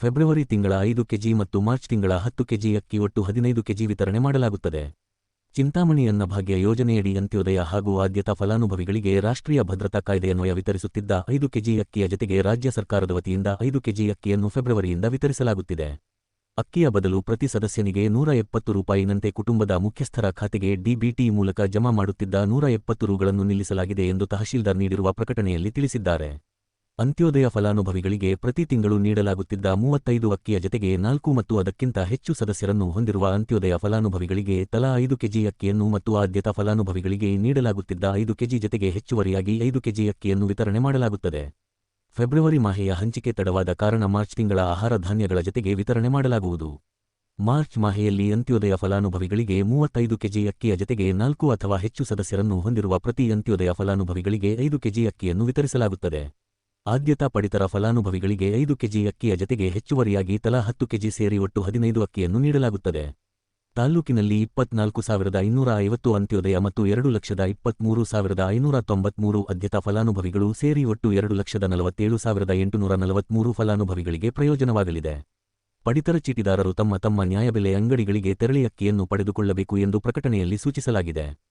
February ತಿಂಗಳ ಐದು KG ಮತ್ತು ಮಾರ್ಚ್ ತಿಂಗಳ ಹತ್ತು ಕೆಜಿ ಅಕ್ಕಿ ಒಟ್ಟು ಹದಿನೈದು ಕೆಜಿ ವಿತರಣೆ ಮಾಡಲಾಗುತ್ತದೆ. ಚಿಂತಾಮಣಿ ಅನ್ನಭಾಗ್ಯ ಯೋಜನೆಯಡಿ ಅಂತ್ಯೋದಯ ಹಾಗೂ ಆದ್ಯತಾ ಫಲಾನುಭವಿಗಳಿಗೆ ರಾಷ್ಟ್ರೀಯ ಭದ್ರತಾ ಕಾಯ್ದೆಯನ್ವಯ ವಿತರಿಸುತ್ತಿದ್ದ ಐದು ಕೆಜಿ ಅಕ್ಕಿಯ ಜತೆಗೆ ರಾಜ್ಯ ಸರ್ಕಾರದ ವತಿಯಿಂದ ಐದು ಕೆಜಿ ಅಕ್ಕಿಯನ್ನು ಫೆಬ್ರವರಿಯಿಂದ ವಿತರಿಸಲಾಗುತ್ತಿದೆ. ಅಕ್ಕಿಯ ಬದಲು ಪ್ರತಿ ಸದಸ್ಯನಿಗೆ ನೂರ ಎಪ್ಪತ್ತು ರೂಪಾಯಿನಂತೆ ಕುಟುಂಬದ ಮುಖ್ಯಸ್ಥರ ಖಾತೆಗೆ ಡಿಬಿಟಿ ಮೂಲಕ ಜಮಾ ಮಾಡುತ್ತಿದ್ದ ನೂರ ಎಪ್ಪತ್ತು ರುಗಳನ್ನು ನಿಲ್ಲಿಸಲಾಗಿದೆ ಎಂದು ತಹಶೀಲ್ದಾರ್ ನೀಡಿರುವ ಪ್ರಕಟಣೆಯಲ್ಲಿ ತಿಳಿಸಿದ್ದಾರೆ. ಅಂತ್ಯೋದಯ ಫಲಾನುಭವಿಗಳಿಗೆ ಪ್ರತಿ ತಿಂಗಳು ನೀಡಲಾಗುತ್ತಿದ್ದ ಮೂವತ್ತೈದು ಅಕ್ಕಿಯ ಜತೆಗೆ ನಾಲ್ಕು ಮತ್ತು ಅದಕ್ಕಿಂತ ಹೆಚ್ಚು ಸದಸ್ಯರನ್ನು ಹೊಂದಿರುವ ಅಂತ್ಯೋದಯ ಫಲಾನುಭವಿಗಳಿಗೆ ತಲಾ ಐದು ಕೆಜಿ ಅಕ್ಕಿಯನ್ನು ಮತ್ತು ಆದ್ಯತಾ ಫಲಾನುಭವಿಗಳಿಗೆ ನೀಡಲಾಗುತ್ತಿದ್ದ ಐದು ಕೆಜಿ ಜತೆಗೆ ಹೆಚ್ಚುವರಿಯಾಗಿ ಐದು ಕೆಜಿ ಅಕ್ಕಿಯನ್ನು ವಿತರಣೆ ಮಾಡಲಾಗುತ್ತದೆ. ಫೆಬ್ರವರಿ ಮಾಹೆಯ ಹಂಚಿಕೆ ತಡವಾದ ಕಾರಣ ಮಾರ್ಚ್ ತಿಂಗಳ ಆಹಾರ ಧಾನ್ಯಗಳ ಜತೆಗೆ ವಿತರಣೆ ಮಾಡಲಾಗುವುದು. ಮಾರ್ಚ್ ಮಾಹೆಯಲ್ಲಿ ಅಂತ್ಯೋದಯ ಫಲಾನುಭವಿಗಳಿಗೆ ಮೂವತ್ತೈದು ಕೆಜಿ ಅಕ್ಕಿಯ ಜತೆಗೆ ನಾಲ್ಕು ಅಥವಾ ಹೆಚ್ಚು ಸದಸ್ಯರನ್ನು ಹೊಂದಿರುವ ಪ್ರತಿ ಅಂತ್ಯೋದಯ ಫಲಾನುಭವಿಗಳಿಗೆ ಐದು ಕೆಜಿ ಅಕ್ಕಿಯನ್ನು ವಿತರಿಸಲಾಗುತ್ತದೆ. ಆದ್ಯತಾ ಪಡಿತರ ಫಲಾನುಭವಿಗಳಿಗೆ ಐದು ಕೆಜಿ ಅಕ್ಕಿಯ ಜತೆಗೆ ಹೆಚ್ಚುವರಿಯಾಗಿ ತಲಾ ಹತ್ತು ಕೆಜಿ ಸೇರಿ ಒಟ್ಟು ಹದಿನೈದು ಅಕ್ಕಿಯನ್ನು ನೀಡಲಾಗುತ್ತದೆ. ತಾಲ್ಲೂಕಿನಲ್ಲಿ ಇಪ್ಪತ್ನಾಲ್ಕು ಸಾವಿರದ ಇನ್ನೂರ ಐವತ್ತು ಅಂತ್ಯೋದಯ ಮತ್ತು ಎರಡು ಲಕ್ಷದ ಇಪ್ಪತ್ಮೂರು ಸಾವಿರದ ಐನೂರ ತೊಂಬತ್ಮೂರು ಅಧ್ಯತಾ ಫಲಾನುಭವಿಗಳು ಸೇರಿ ಒಟ್ಟು ಎರಡು ಲಕ್ಷದ ನಲವತ್ತೇಳು ಸಾವಿರದ ಎಂಟುನೂರ ನಲವತ್ಮೂರು ಫಲಾನುಭವಿಗಳಿಗೆ ಪ್ರಯೋಜನವಾಗಲಿದೆ. ಪಡಿತರ ಚೀಟಿದಾರರು ತಮ್ಮ ತಮ್ಮ ನ್ಯಾಯಬೆಲೆ ಅಂಗಡಿಗಳಿಗೆ ತೆರಳಿ ಅಕ್ಕಿಯನ್ನು ಪಡೆದುಕೊಳ್ಳಬೇಕು ಎಂದು ಪ್ರಕಟಣೆಯಲ್ಲಿ ಸೂಚಿಸಲಾಗಿದೆ.